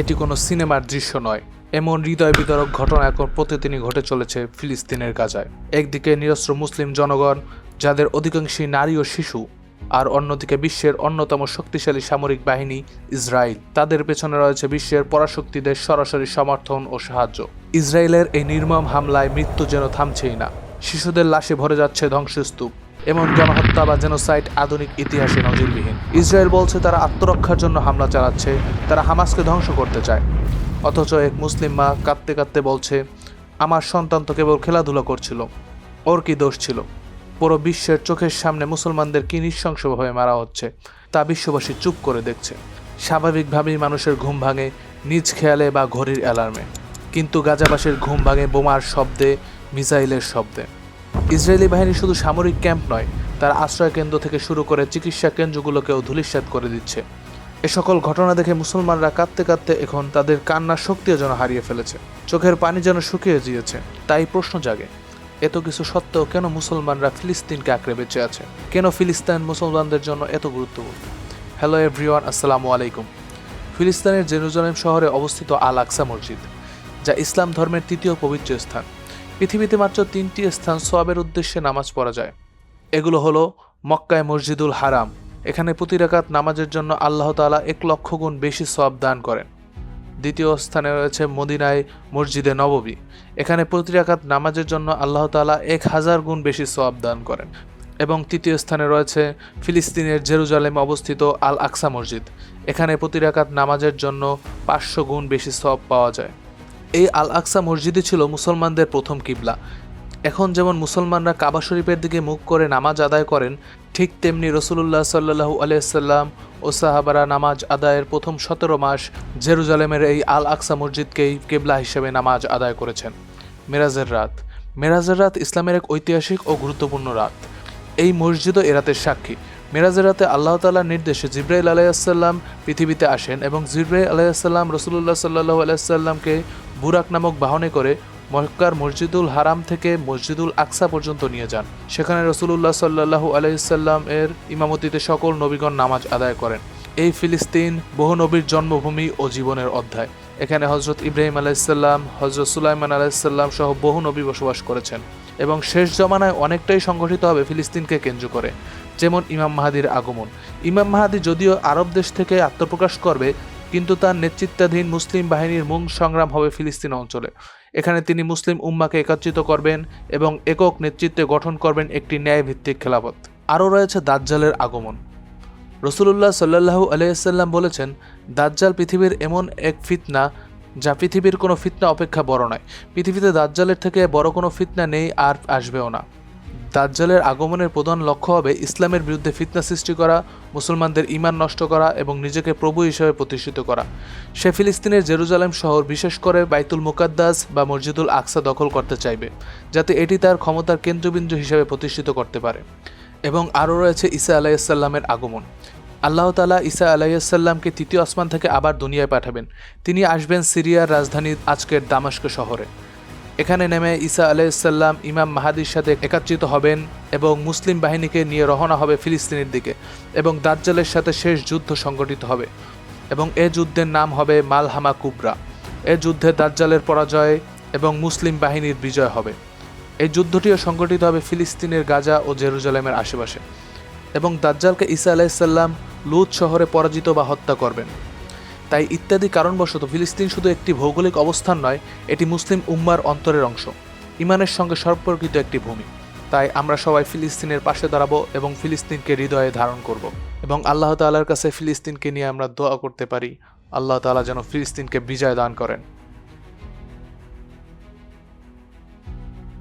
এটি কোনো সিনেমার দৃশ্য নয়। এমন হৃদয় বিতরক ঘটনা এখন প্রতিদিনই ঘটে চলেছে ফিলিস্তিনের গাজায়। একদিকে নিরস্ত্র মুসলিম জনগণ, যাদের অধিকাংশই নারী ও শিশু, আর অন্যদিকে বিশ্বের অন্যতম শক্তিশালী সামরিক বাহিনী, ইসরায়েল। তাদের পেছনে রয়েছে বিশ্বের পরাশক্তিদের সরাসরি সমর্থন ও সাহায্য। ইসরায়েলের এই নির্মম হামলায় মৃত্যু যেন থামছেই না। শিশুদের লাশে ভরে যাচ্ছে ধ্বংসস্তূপ। এমন গণহত্যা বা জেনোসাইড আধুনিক ইতিহাসে নজিরবিহীন। ইসরায়েল বলছে তারা আত্মরক্ষার জন্য হামলা চালাচ্ছে, তারা হামাসকে ধ্বংস করতে চায়। অথচ এক মুসলিম মা কাঁদতে কাঁদতে বলছে, আমার সন্তান তো কেবল খেলাধুলা করছিল, ওর কি দোষ ছিল? পুরো বিশ্বের চোখের সামনে মুসলমানদের কি নৃশংসভাবে মারা হচ্ছে, তা বিশ্ববাসী চুপ করে দেখছে। স্বাভাবিকভাবেই মানুষের ঘুম ভাঙে নিজ খেয়ালে বা ঘড়ির অ্যালার্মে। কিন্তু গাজাবাসীর ঘুম ভাঙে বোমার শব্দে, মিসাইলের শব্দে। ইসরায়েলি বাহিনী শুধু সামরিক ক্যাম্প নয়, তার আশ্রয় কেন্দ্র থেকে শুরু করে চিকিৎসা কেন্দ্রগুলোকেও ধূলিসাৎ করে দিচ্ছে। এ সকল ঘটনা দেখে মুসলমানরা কাঁদতে কাঁদতে এখন তাদের কান্নার শক্তিও যেন হারিয়ে ফেলেছে। চোখের পানি যেন শুকিয়ে গিয়েছে, তাই প্রশ্ন জাগে, এত কিছু সত্ত্বেও কেন মুসলমানরা ফিলিস্তিনকে আঁকড়ে বেঁচে আছে? কেন ফিলিস্তিন মুসলমানদের জন্য এত গুরুত্বপূর্ণ? হ্যালো এভরিওয়ান আসসালামু আলাইকুম। ফিলিস্তিনের জেরুজালেম শহরে অবস্থিত আল আকসা মসজিদ, যা ইসলাম ধর্মের তৃতীয় পবিত্র স্থান। পৃথিবীতে মাত্র তিনটি স্থান সোয়াবের উদ্দেশ্যে নামাজ পড়া যায়। এগুলো হলো মক্কায় মসজিদুল হারাম। এখানে প্রতি রাকাত নামাজের জন্য আল্লাহ তাআলা এক লক্ষ গুণ বেশি সওয়াব দান করেন। দ্বিতীয় স্থানে রয়েছে মদিনায় মসজিদে নববী। এখানে প্রতি রাকাত নামাজের জন্য আল্লাহ তাআলা এক হাজার গুণ বেশি সওয়াব দান করেন। এবং তৃতীয় স্থানে রয়েছে ফিলিস্তিনের জেরুজালেমে অবস্থিত আল আকসা মসজিদ। এখানে প্রতি রাকাত নামাজের জন্য পাঁচশো গুণ বেশি সওয়াব পাওয়া যায়। এই আল আকসা মসজিদই ছিল মুসলমানদের প্রথম কিবলা। এখন যেমন মুসলমানরা কাবা শরীফের দিকে মুখ করে নামাজ আদায় করেন, ঠিক তেমনি রসুলুল্লাহ সাল্লাহু আলিয়াল্লাম ও সাহাবারা নামাজ আদায়ের প্রথম সতেরো মাস জেরুজালেমের এই আল আকসা মসজিদকেই কেবলা হিসেবে নামাজ আদায় করেছেন। মেরাজের রাত। মেরাজের রাত ইসলামের এক ঐতিহাসিক ও গুরুত্বপূর্ণ রাত। এই মসজিদও এ রাতের সাক্ষী। মেরাজের রাতে আল্লাহ তালার নির্দেশে জিব্রাইল আলাইসাল্লাম পৃথিবীতে আসেন এবং জিব্রাইল আলাইসাল্লাম রসুল্লাহ সাল্লাহু আলাইসাল্লামকে বুরাক নামক বাহনে করে মক্কার মসজিদুল হারাম থেকে মসজিদুল আকসা পর্যন্ত নিয়ে যান। সেখানে রসুলুল্লাহ সাল্লাহু আলাইসাল্লাম এর ইমামতিতে সকল নবীগণ নামাজ আদায় করেন। এই ফিলিস্তিন বহু নবীর জন্মভূমি ও জীবনের অধ্যায়। এখানে হজরত ইব্রাহিম আলাইসাল্লাম হজরত সুলাইমান আলাইসাল্লাম সহ বহু নবী বসবাস করেছেন এবং শেষ জমানায় অনেকটাই সংগঠিত হবে ফিলিস্তিনকে কেন্দ্র করে, যেমন ইমাম মাহাদির আগমন। ইমাম মাহাদি যদিও আরব দেশ থেকে আত্মপ্রকাশ করবে কিন্তু তার নেতৃত্বাধীন মুসলিম বাহিনীর মূল সংগ্রাম হবে ফিলিস্তিন অঞ্চলে। এখানে তিনি মুসলিম উম্মাকে একত্রিত করবেন এবং একক নেতৃত্বে গঠন করবেন একটি ন্যায়ভিত্তিক খেলাফত। আরও রয়েছে দাজ্জালের আগমন। রসুলুল্লাহ সাল্লাহু আলাইসাল্লাম বলেছেন, দাজ্জাল পৃথিবীর এমন এক ফিতনা যা পৃথিবীর কোনো ফিতনা অপেক্ষা বড় নয়। পৃথিবীতে দাজ্জালের থেকে বড় কোনো ফিতনা নেই আর আসবেও না। দাজ্জালের আগমনের প্রধান লক্ষ্য হবে ইসলামের বিরুদ্ধে ফিতনা সৃষ্টি করা, মুসলমানদের ইমান নষ্ট করা এবং নিজেকে প্রভু হিসেবে প্রতিষ্ঠিত করা। সে ফিলিস্তিনের জেরুজালেম শহর বিশেষ করে বাইতুল মুকাদ্দাস বা মসজিদুল আকসা দখল করতে চাইবে, যাতে এটি তার ক্ষমতার কেন্দ্রবিন্দু হিসেবে প্রতিষ্ঠিত করতে পারে। এবং আরও রয়েছে ঈসা আলাইসাল্লামের আগমন। আল্লাহ তালা ঈসা আলাইসাল্লামকে তৃতীয় আসমান থেকে আবার দুনিয়ায় পাঠাবেন। তিনি আসবেন সিরিয়ার রাজধানী আজকের দামাস্ক শহরে। এখানে নেমে ঈসা আলাইসাল্লাম ইমাম মাহাদির সাথে একাত্রিত হবেন এবং মুসলিম বাহিনীকে নিয়ে রওনা হবে ফিলিস্তিনের দিকে এবং দাজ্জালের সাথে শেষ যুদ্ধ সংগঠিত হবে এবং এ যুদ্ধের নাম হবে মালহামা কুবরা। এ যুদ্ধে দাজ্জালের পরাজয় এবং মুসলিম বাহিনীর বিজয় হবে। এই যুদ্ধটিও সংগঠিত হবে ফিলিস্তিনের গাজা ও জেরুজালেমের আশেপাশে এবং দাজ্জালকে ঈসা আলাইসাল্লাম লুত শহরে পরাজিত বা হত্যা করবেন। তাই ইত্যাদি কারণবশত ফিলিস্তিন শুধু একটি ভৌগোলিক অবস্থান নয়, এটি মুসলিম উম্মার অন্তরের অংশ। ইমানের সঙ্গে সম্পর্কিত একটি ভূমি। তাই আমরা সবাই ফিলিস্তিনের পাশে দাঁড়াবো এবং ফিলিস্তিনকে হৃদয়ে ধারণ করব। এবং আল্লাহ তাল্লাহার কাছে ফিলিস্তিনকে নিয়ে আমরা দোয়া করতে পারি। আল্লাহ তালা যেন ফিলিস্তিনকে বিজয় দান করেন।